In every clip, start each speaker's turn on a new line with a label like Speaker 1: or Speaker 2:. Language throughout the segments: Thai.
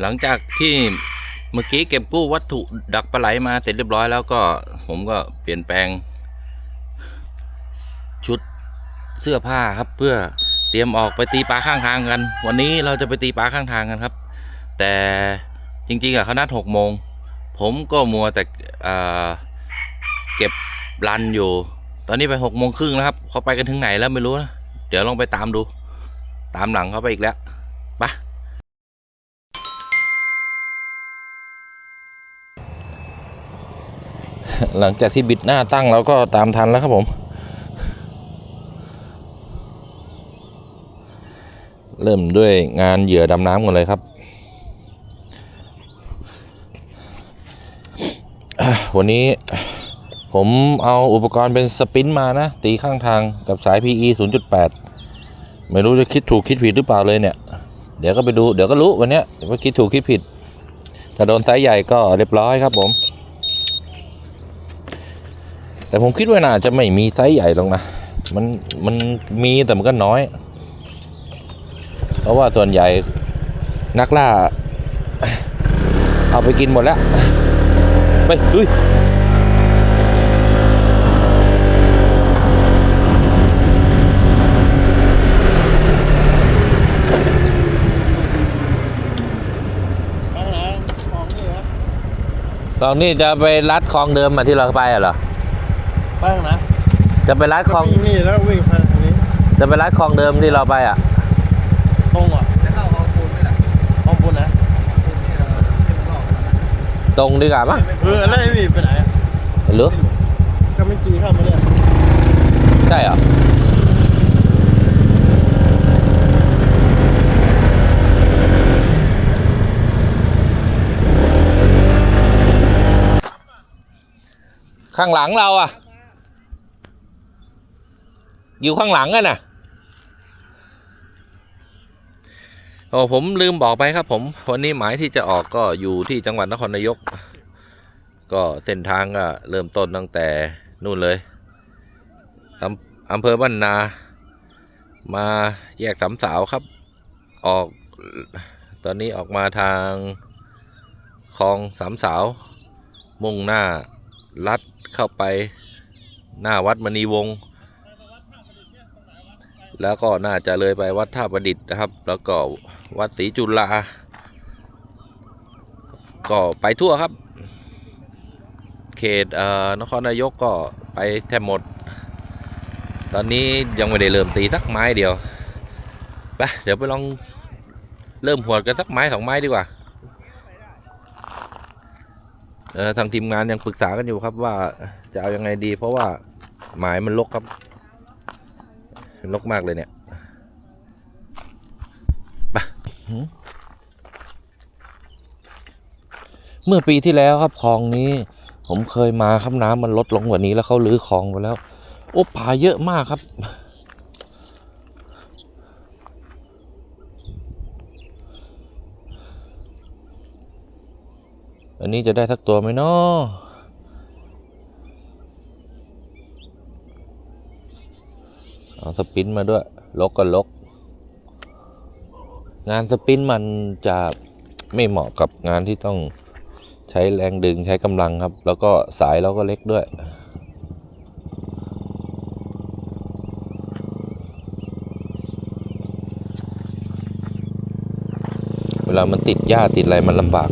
Speaker 1: หลังจากที่เมื่อกี้เก็บกู้วัตถุดักปลาไหลมาเสร็จเรียบร้อยแล้วก็ผมก็เปลี่ยนแปลง ชุดเสื้อผ้าครับเพื่อเตรียมออกไปตีปลาข้างทางกัน วันนี้เราจะไปตีปลาข้างทางกันครับ แต่จริงๆอะเขานัดหกโมงผมก็มัวแต่เอ่อเก็บรันอยู่ ตอนนี้ไปหกโมงครึ่งแล้วครับเขาไปกันถึงไหนแล้วไม่รู้นะเดี๋ยวลองไปตามดู ตามหลังเขาไปอีกแล้วไปะ หลังจากที่บิดหน้าตั้งเราก็ตามทันแล้วครับผม เริ่มด้วยงานเหยื่อดำน้ำกันเลยครับ วันนี้ผมเอาอุปกรณ์เป็นสปินมานะ ตีข้างทางกับสาย PE 0.8 ไม่รู้จะคิดถูกคิดผิดหรือเปล่าเลยเนี่ย เดี๋ยวก็ไปดูเดี๋ยวก็รู้วันนี้ว่าคิดถูกคิดผิด ถ้าโดนไซส์ใหญ่ก็เรียบร้อยครับผม แต่ผมคิดว่าน่าจะไม่มีไซส์ใหญ่หรอกนะ มันมันมีแต่มันก็น้อย เพราะว่าส่วนใหญ่นักล่า เอาไปกินหมดแล้ว ไปดุยตอนนี้จะไปรัดคลองเดิมมาที่เราไปอะเหรอ
Speaker 2: ไปทางไหน
Speaker 1: จะไปรัดคลอง
Speaker 2: วิ่งนี่แล้ววิ่งไปทางนี้
Speaker 1: จะไปรัดคลองเดิมที่เราไปอะ
Speaker 2: ตรงอะจะเข้าคลองปูนไม่ล่ะคลองปูนนะ
Speaker 1: ตรงดีกว่าปะ
Speaker 2: เออแล้วไอ้นี่ไปไหนอะ
Speaker 1: หรือ
Speaker 2: ก็ไม่กี่เข้ามาเนี่ย
Speaker 1: ใช่เหรอข้างหลังเราอะ อยู่ข้างหลังกันนะโอ้ผมลืมบอกไปครับ ผมวันนี้หมายที่จะออกก็อยู่ที่จังหวัดนครนายก ก็เส้นทางก็เริ่มต้นตั้งแต่นู่นเลยอำอำเภอบ้านนา มาแยกสามสาวครับ ออกตอนนี้ออกมาทางคลองสามสาว มุ่งหน้าลัดเข้าไปหน้าวัดมณีวงศ์ แล้วก็น่าจะเลยไปวัดท่าประดิษฐ์นะครับ แล้วก็วัดศรีจุฬาก็ไปทั่วครับ เขตเอ่อนครนายกก็ไปแทบหมด ตอนนี้ยังไม่ได้เริ่มตีสักไม้เดียวไปเดี๋ยวไปลองเริ่มหวดกันสักไม้สองไม้ดีกว่าเออทางทีมงานยังปรึกษากันอยู่ครับว่าจะเอายังไงดี เพราะว่าหมายมันลกครับ นกมากเลยเนี่ยไปเมื่อปีที่แล้วครับคลองนี้ ผมเคยมาครับน้ำมันลดลงกว่านี้แล้วเขาลื้อคลองไปแล้ว โอ้ปลาเยอะมากครับอันนี้จะได้สักตัวไหมเนาะ เอาสปินมาด้วย ลกก็ลก งานสปินมันจะไม่เหมาะกับงานที่ต้องใช้แรงดึงใช้กำลังครับ แล้วก็สายเราก็เล็กด้วยเวลามันติดหญ้าติดอะไรมันลำบาก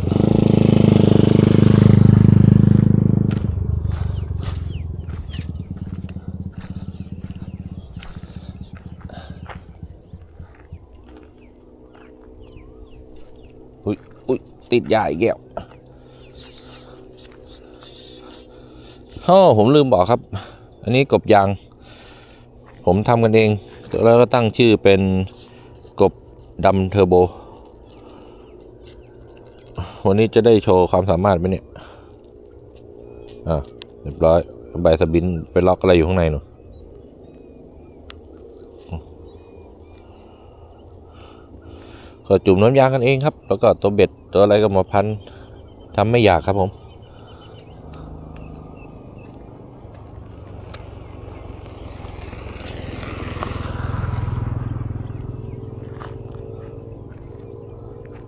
Speaker 1: อุ้ยอุ้ย ติดยาอีกแล้วโอ้ผมลืมบอกครับ อันนี้กบยาง ผมทำกันเอง แล้วก็ตั้งชื่อเป็นกบดำเทอร์โบ วันนี้จะได้โชว์ความสามารถไหมเนี่ย อะเรียบร้อย ใบสบินไปล็อกอะไรอยู่ข้างในหนู ก็จุ่มน้ำยางกันเองครับ แล้วก็ตัวเบ็ดตัวอะไรก็มาพันทำไม่อยากครับผม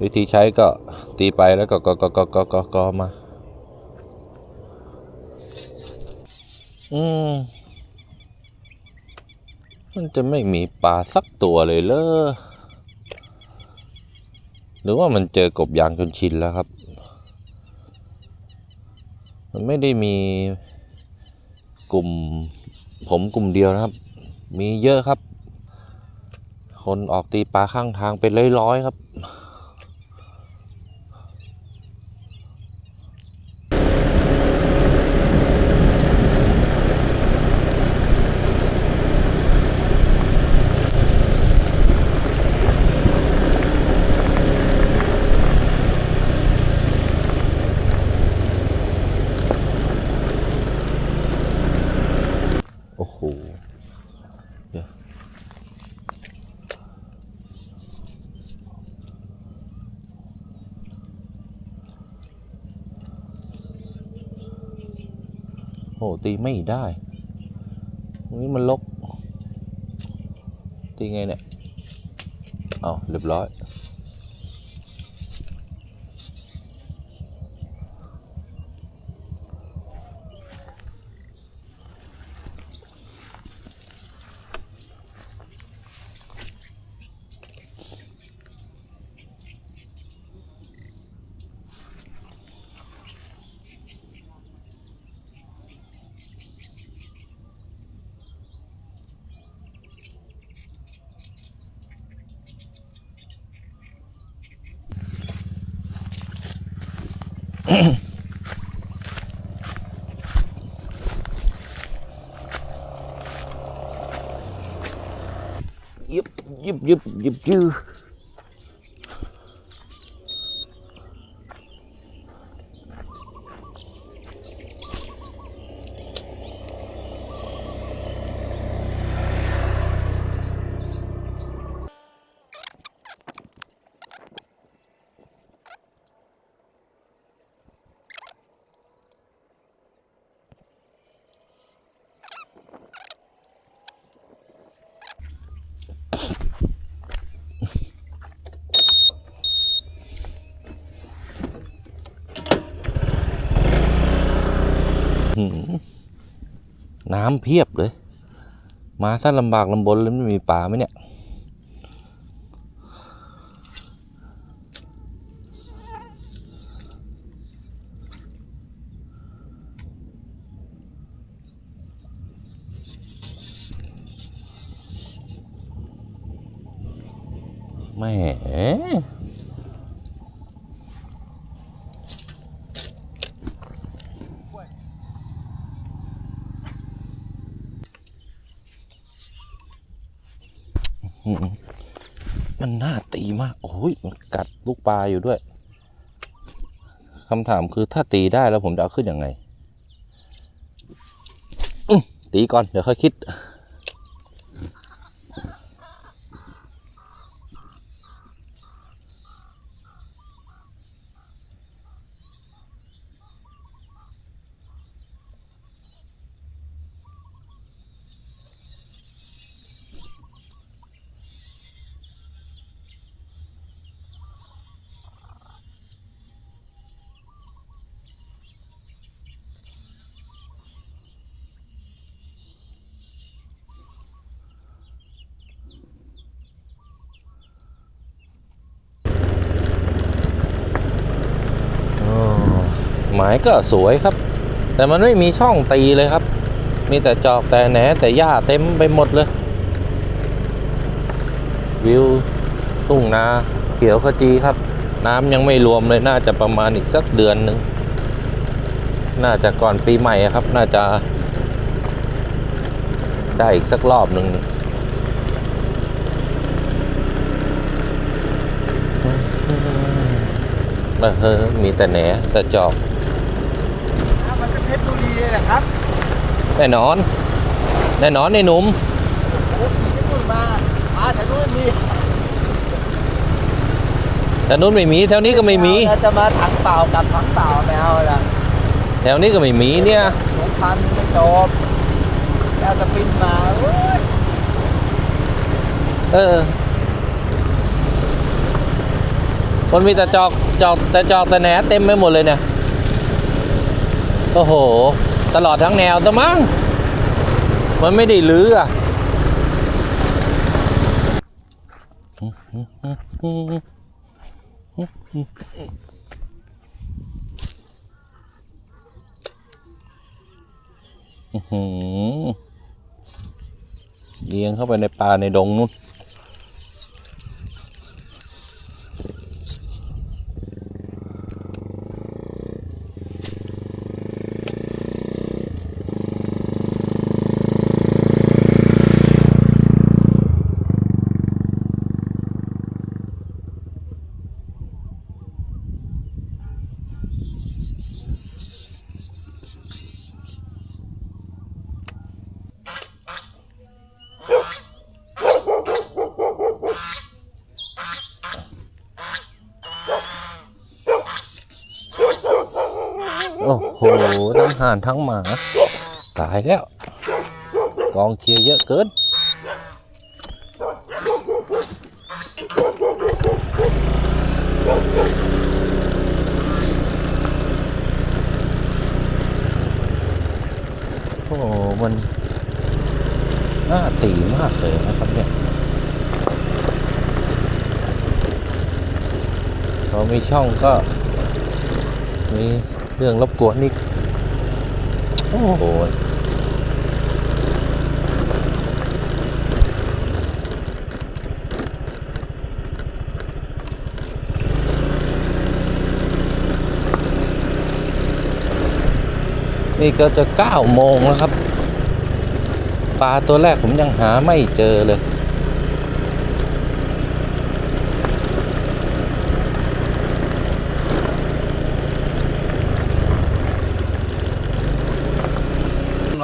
Speaker 1: วิธีใช้ก็ตีไปแล้วก็ก็ก็ก็ก็ก็ก็มา อืมมันจะไม่มีปลาสักตัวเลยเลอ รือว่ามันเจอกบยางจนชินแล้วครับ มันไม่ได้มีกลุ่มผมกลุ่มเดียวนะครับ มีเยอะครับ คนออกตีปลาข้างทางเป็นร้อยๆครับ ตีไม่ได้ตรงนี้มันลกตีไงเนี่ย เอาเรียบร้อย ยิบยิบยิ น้ำเพียบเลย มาถ้าลำบากลำบนเลยไม่มีปลาไหมเนี่ย แหม่ มันน่าตีมาก โอ้ยมันกัดลูกปลาอยู่ด้วยคำถามคือถ้าตีได้แล้วผมจะเอาขึ้นยังไงตีก่อน เดี๋ยวค่อยคิดายก็สวยครับ แต่มันไม่มีช่องตีเลยครับ มีแต่จอกแต่แหนแต่หญ้าเต็มไปหมดเลย วิวทุ่งนาเขียวขจีครับ น้ำยังไม่รวมเลยน่าจะประมาณอีกสักเดือนหนึ่งน่าจะก่อนปีใหม่ครับ น่าจะ ได้อีกสักรอบหนึ่งเออมีแต่แหนแต่จอก
Speaker 2: เป็นเพชรบุรีเลยนะครับ
Speaker 1: แน่นอน แน่นอนไอ้หนุ่ม
Speaker 2: โอ้ยขี่กันนู่นมา มาแต่นู่นมี
Speaker 1: แต่นู้นไม่มีแถวนี้ก็ไม่มี
Speaker 2: เราจะมาถังเปล่ากับถังเปล่าไม่เอาละ
Speaker 1: แถวนี้ก็ไม่มีเนี่ย
Speaker 2: หลงพันไม่จบแล้วจะปินมาเว้ย
Speaker 1: เออมันมีแต่จอกจอกแต่จอกแต่แหนเต็มไปหมดเลยเนี่ย โอ้โห ตลอดทั้งแนวตะมั้งมันไม่ได้ลื้ออะเลี้ยงเข้าไปในป่าในดงนู่น โอ้โห ทั้ง ห่านทั้งหมา ตายแล้ว กองเชียร์เยอะเกิน โอ้ มันน่าตีมากเลยนะครับเนี่ยพอมีช่องก็มีเรื่องรบกวนอีก โอ้โหนี่ก็จะเก้าโมงแล้วครับ ปลาตัวแรกผมยังหาไม่เจอเลย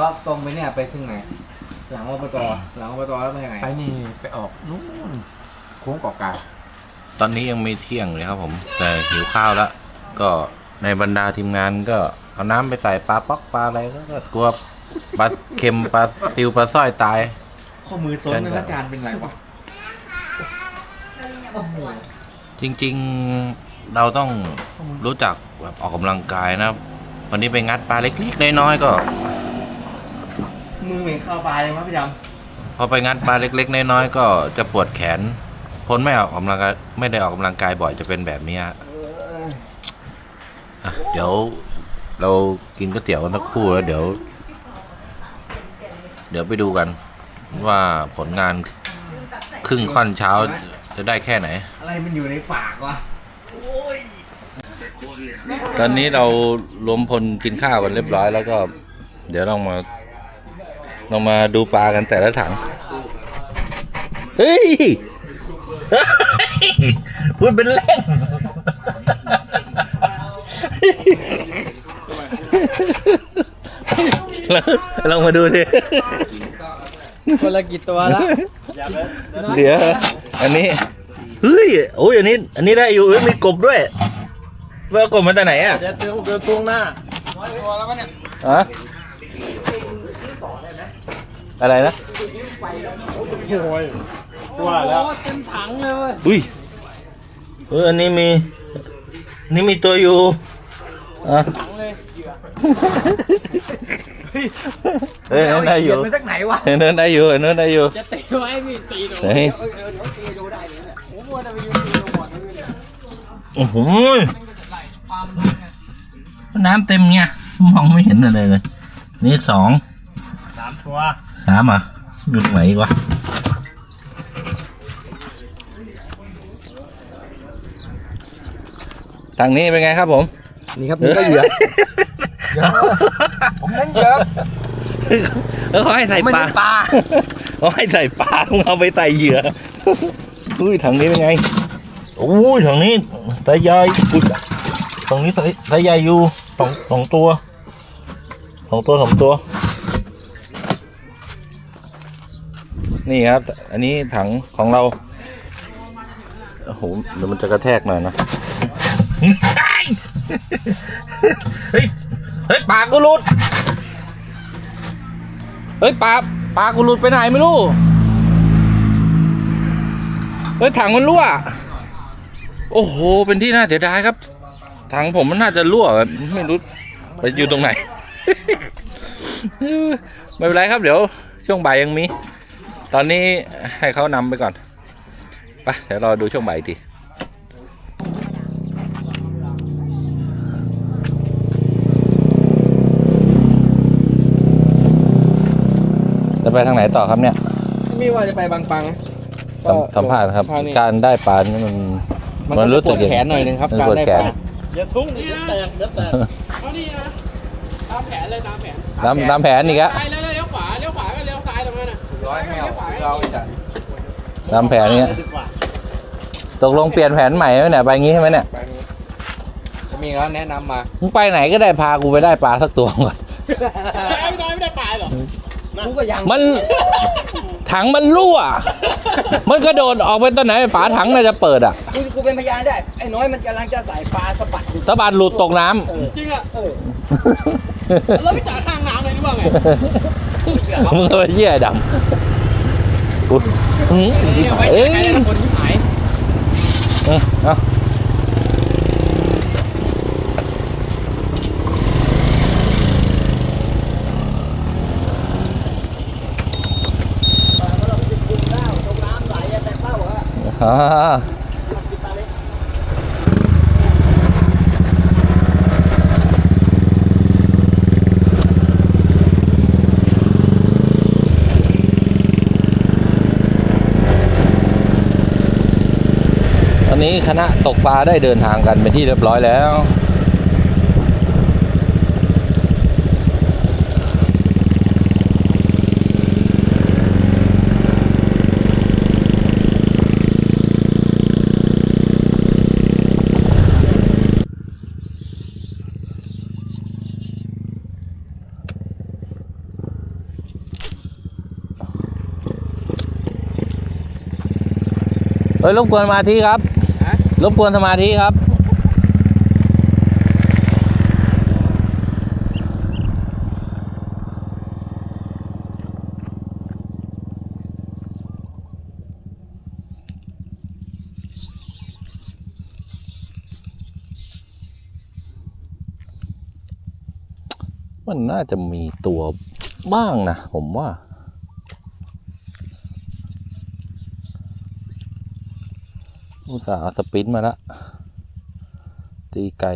Speaker 2: ล็อกตรง ไปเนี่ยไปถึงไหน หลังอบตหลังอบตแล้วไปยังไง
Speaker 3: ไปนี่ไปออกนู่นโค้งเกาะกลาง
Speaker 1: ตอนนี้ยังไม่เที่ยงเลยครับผม แต่หิวข้าวแล้ว ก็ในบรรดาทีมงานก็เอาน้ำไปใส่ปลาป๊อกปลาอะไรก็ก็กลัวปลาเค็มปลาติวปลาสร้อยตาย
Speaker 2: ข้อมือซ้นนะอาจารย์เป็นไรวะโอ้โห
Speaker 1: จริงๆเราต้องรู้จักแบบออกกำลังกายนะ วันนี้ไปงัดปลาเล็กๆน้อยๆก็
Speaker 2: มือเหม็นเข้าปลาเลยวะพี่ด
Speaker 1: พอไปงัดปลาเล็ก ๆ น้อยๆก็จะปวดแขน คนไม่ออกกำลังกายไม่ได้ออกกำลังกายบ่อยจะเป็นแบบนี้ฮะำอะเดี๋ยวเรากินก๋วยเตี๋ยวกันสักครู่แล้วเดี๋ยว เดี๋ยวไปดูกัน ว่าผลงานครึ่งค่อนเช้าจะได้แค่ไหน
Speaker 2: อะไรมันอยู่ในปากวะ
Speaker 1: ตอนนี้เรารวมพลกินข้าวกันเรียบร้อยแล้วก็ เดี๋ยวเรามา เรามาดูปลากันแต่ละถัง เฮ้ย พูดเป็นเล่นลองมาดูดิ
Speaker 2: คนละกี่ตัวละ
Speaker 1: เดี๋ยว อันนี้ เฮ้ย โอ้ย อันนี้ อันนี้ได้อยู่เอ้ยมีกบด้วยไปเอากบมาจากไหนอะ
Speaker 3: จะเตืองเตืองตวงหน้า
Speaker 2: ตัวแล้วปะเนี่ย
Speaker 1: ฮะ อะไรนะ
Speaker 3: โอ้ยว่าแล้ว
Speaker 2: โอ้เต็มถังเลยเว้ย
Speaker 1: อุ้ยเอออันนี้มีอันนี้มีตัวอยู่อะ
Speaker 2: ถังเลยเหยื่อ
Speaker 1: เฮ้ยอันนั้นได้อยู่
Speaker 2: เขีนมาจากไหนวะ
Speaker 1: อันนั้นได้อยู่อันนั้นได้อยู่
Speaker 2: จะตีไว้พี่ตีโดน
Speaker 1: ไหน
Speaker 2: เออเดี๋ยวเดี๋ยวตีดูได้เลยเนี่ยผมว่าจะไปยืนตีดูบอลด้วยเนี่ย
Speaker 1: โอ้โห
Speaker 2: ความรู้ไง
Speaker 1: น้ำเต็มเงี้ยมองไม่เห็นอะไรเลย นี่สอง
Speaker 3: สามตัว
Speaker 1: สามอะอยู่ตรงไหนอีกวะทางนี้เป็นไงครับผม
Speaker 2: นี่ครับนี่ก็เหยื่อผมเล่นเหยื่อ
Speaker 1: แล้วเขาให้ใส่
Speaker 2: ไม่
Speaker 1: ปลา
Speaker 2: ได้ปลา
Speaker 1: เขาให้ใส่ปลามึงเอาไปใส่เหยื่ออุ้ยถังนี้เป็นไงโอ้ยถังนี้สายใหญ่อุ้ยถังนี้สายสายใหญ่อยู่สองสองตัวสองตัวสองตัว นี่ครับ อันนี้ถังของเรา โอ้โหเดี๋ยวมันจะกระแทกหน่อยนะ เฮ้ย เฮ้ยปากกูหลุด เฮ้ยปลาปลากูหลุดไปไหนไม่รู้ เฮ้ยถังมันรั่ว โอ้โห เป็นที่น่าเสียดายครับ ถังผมมันน่าจะรั่วไม่รู้ไปอยู่ตรงไหน ไม่เป็นไรครับเดี๋ยวช่วงบ่ายยังมี ตอนนี้ให้เขานำไปก่อนไปเดี๋ยวรอดูช่วงบ่ายอีกทีจะไปทางไหนต่อครับเนี่ย
Speaker 2: มีว่าจะไปบางปัง
Speaker 1: สัมสัมภาษณ์ครับ
Speaker 2: ภายใน
Speaker 1: การได้ปลานี่มัน
Speaker 2: มัน
Speaker 1: มันรู้
Speaker 2: รู้
Speaker 1: สึ
Speaker 2: สึ
Speaker 1: ก
Speaker 2: กแขนหน่อยหนึงครับ
Speaker 1: มัน
Speaker 2: การ
Speaker 1: ปวด
Speaker 2: ได้
Speaker 1: แข
Speaker 2: ป
Speaker 1: น
Speaker 2: ลา
Speaker 3: อย่าทุ่งนี่แตกเดี๋ยวแตก
Speaker 4: เอานี่นะตามแผนเลยตามแผน
Speaker 1: น้ำน้ำแผนอีกอะ
Speaker 4: ซ้ายแล้วเลี้ย รงนั้นน่ะ
Speaker 2: ร้อยไม่เอาเราไอ้จัน
Speaker 1: น้ำแผนเนี้ย
Speaker 3: ดีกว่า
Speaker 1: ตกลงเปลี่ยนแผนใหม่ไหมเนี่ยไปงี้ใช่ไหมเนี่ย
Speaker 2: ไปนี้จะมีเขาแนะนำมา
Speaker 1: มึงไปไหนก็ได้พากูไปได้ปลาสักตัวก่อน
Speaker 4: ไอ้น้อยไม่ได้ปลาเหรอ
Speaker 2: กูก็ยัง
Speaker 1: มันถังมันรั่ว มันกระโดดออกไปตอนไหนฝาถังน่าจะเปิดอะ
Speaker 2: กูกูเป็นพยานได้ไอ้น้อยมันกำลังจะใส่ปลาสะบัดอยู่
Speaker 1: สะบานหลุดตกน้ำ
Speaker 2: เออ
Speaker 4: จริงอะ
Speaker 2: เออ
Speaker 4: แล้วไม่จ่ายข้างน้ำเลยนี่ว่าไง
Speaker 1: มึงเอาเหี้ยดำอุ๊ยหืมเอ้ย
Speaker 4: คนที่หาย
Speaker 1: เออเอา
Speaker 2: ปลาเราไปกินข้าวตรงน้ำไหลอะแต่เป้า นี้
Speaker 1: คณะตกปลาได้เดินทางกันเป็นที่เรียบร้อยแล้วเฮ้ยรบกวนมาธิครับ รบกวนสมาธิครับ มันน่าจะมีตัวบ้างนะ ผมว่า อุตส่าห์เอาสปรินต์มาแล้วตีไกล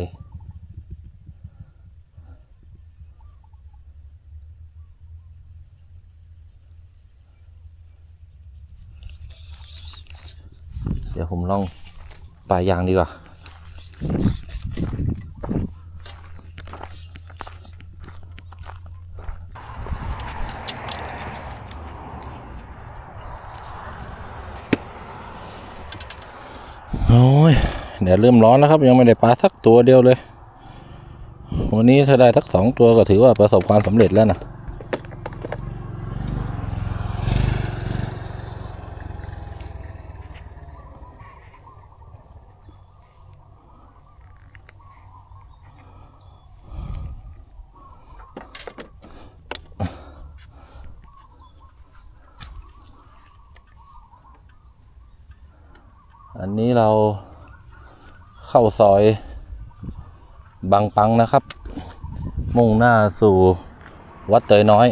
Speaker 1: เดี๋ยวผมลองปลายยางดีกว่า โอ้ยเดี๋ยวเริ่มร้อนแล้วครับ ยังไม่ได้ปลาสักตัวเดียวเลย วันนี้ถ้าได้สักสองตัวก็ถือว่าประสบความสำเร็จแล้วนะ นี้เราเข้าซอยบางปังนะครับ มุ่งหน้าสู่วัดเตยน้อย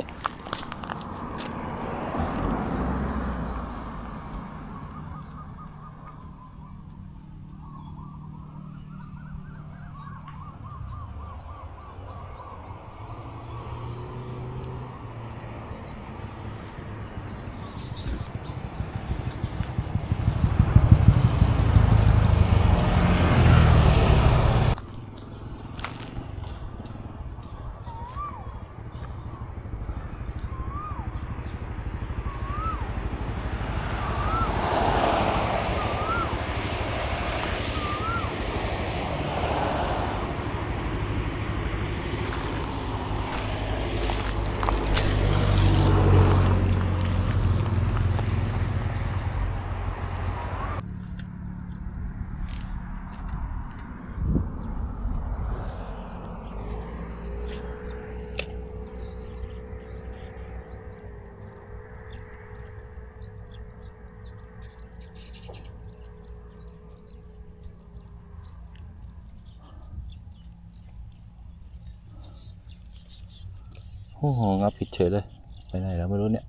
Speaker 1: โอ้โหงับผิดเฉยเลย ไปไหนแล้วไม่รู้เนี่ย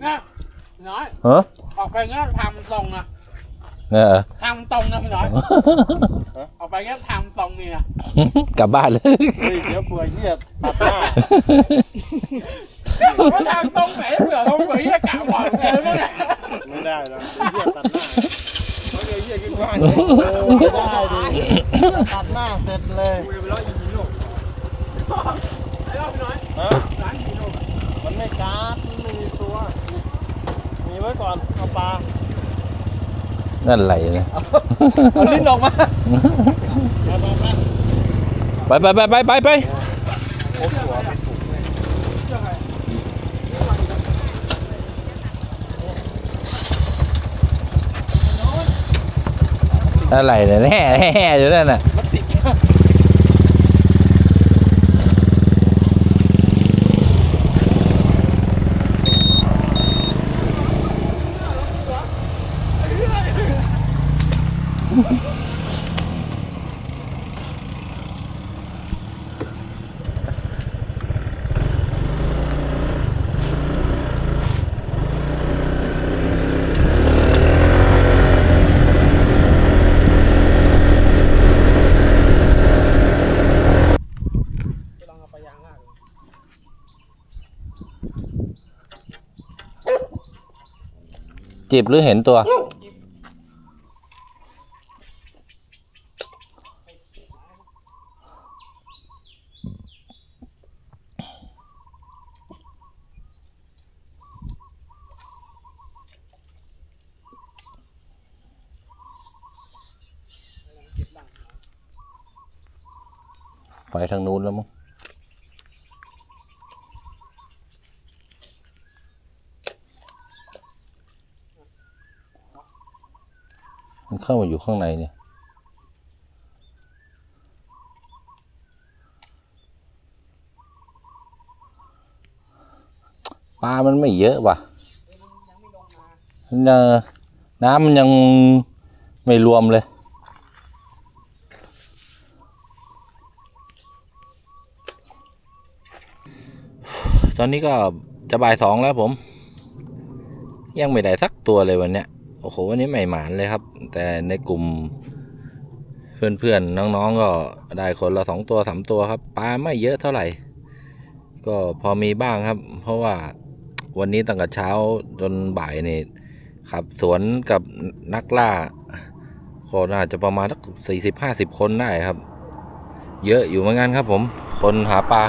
Speaker 4: เนี่ยพี่น้อย
Speaker 1: เออ
Speaker 4: ออกไปเงี้ยทางมันตรงนะ
Speaker 1: เนี่ยเหรอ
Speaker 4: ทางมันตรงนะพี่น้อย ออกไปเงี้ยทางมันตรงนี่นะ
Speaker 1: กลับบ้านเลย
Speaker 3: เฮ้ยเดี๋ยวกลัวเหี้ยตัดหน้า
Speaker 4: ว่าทางตรงไหนเผื่อตรงไหนจะกะก่อนเลยมั้งเนี่ย
Speaker 3: ไม่ได้แล้วเหี้ยตัดหน้า
Speaker 4: เขาเดี๋ยวเยี่ยขึ้นบ้าน
Speaker 3: โอ้ไม่ได้ดิตัดหน้าเสร็จเลย
Speaker 4: ไอ้รอบพี่น้อย
Speaker 3: ฮะ
Speaker 4: ร้านกิโล
Speaker 3: มันไม่การ์ดมันไม่มีตัวมีไว้ก่อนเอาปลา
Speaker 1: นั่นอะไรเนี่ย
Speaker 2: เอาลิ้นออกมา
Speaker 3: เอาไปไป
Speaker 1: ไปไปไปไปไปไป
Speaker 3: โอ้โห
Speaker 1: อะไรเนี่ยแห่แห่อยู่นั่นน่ะ
Speaker 4: ลองเอาไปยางอะ
Speaker 1: จีบหรือเห็นตัว ไปทางนู้นแล้วมั้ง เข้ามาอยู่ข้างในเนี่ย ปลา มันไม่เยอะว่ะเนอน้ำมันยังไม่รวมเลย ตอนนี้ก็จะบ่ายสองแล้วผม ยังไม่ได้สักตัวเลยวันเนี้ย โอ้โหวันนี้ไม่หมานเลยครับ แต่ในกลุ่ม เพื่อนๆน้องๆก็ได้คนละสองตัวสามตัวครับปลาไม่เยอะเท่าไหร่ ก็พอมีบ้างครับ เพราะว่าวันนี้ตั้งแต่เช้าจนบ่ายนี่ขับ สวนกับนักล่าก็น่าจะประมาณสักสี่สิบห้าสิบคนได้ครับ เยอะอยู่เหมือนกันครับผม คนหาปลา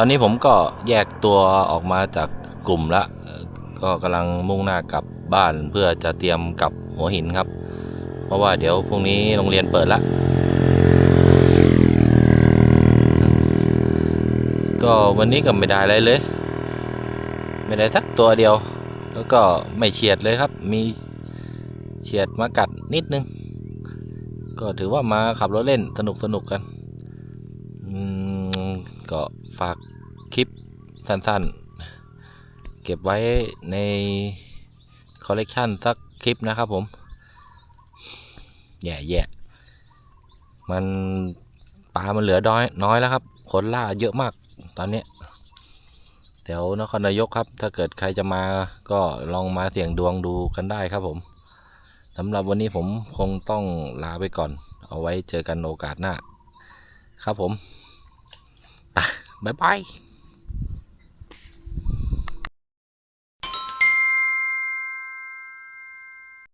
Speaker 1: ตอนนี้ผมก็แยกตัวออกมาจากกลุ่มละ ก็กำลังมุ่งหน้ากลับบ้านเพื่อจะเตรียมกลับหัวหินครับ เพราะว่าเดี๋ยวพรุ่งนี้โรงเรียนเปิดละก็วันนี้ก็ไม่ได้อะไรเลย ไม่ได้สักตัวเดียว แล้วก็ไม่เฉียดเลยครับ มีเฉียดมากัดนิดนึง ก็ถือว่ามาขับรถเล่นสนุกสนุกกัน ก็ ฝากคลิปสั้นๆ เก็บไว้ในคอลเลกชันสักคลิปนะครับผมแย่แย่ๆมันปลา มันเหลือน้อยน้อยแล้วครับคนล่าเยอะมากตอนนี้แถวนครนายกครับ ถ้าเกิดใครจะมาก็ลองมาเสี่ยงดวงดูกันได้ครับผมสำหรับวันนี้ผมคงต้องลาไปก่อน เอาไว้เจอกันโอกาสหน้า ครับผมไป บ๊ายบาย